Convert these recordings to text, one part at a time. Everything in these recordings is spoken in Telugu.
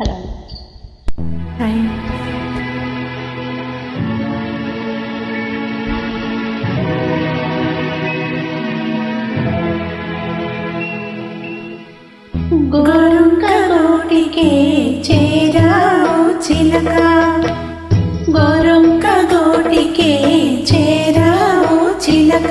హలో హాయ్ గోరుక గోటికే చిలక. గోరుక గోటికే చేరావు చిలక.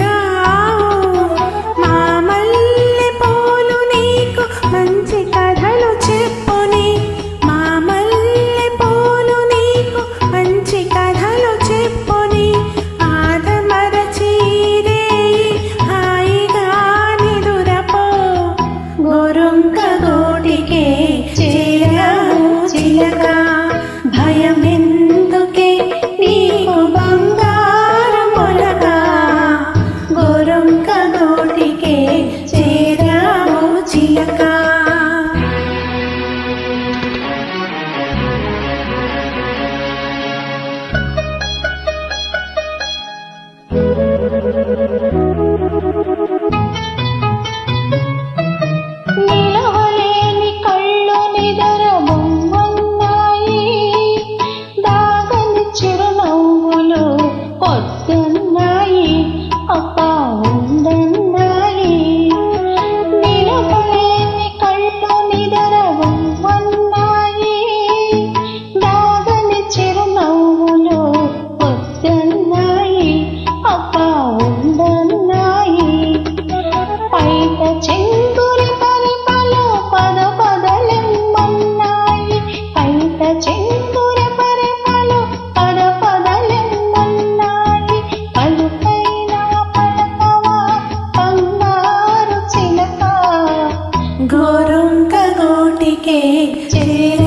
చిలకా. Jesus.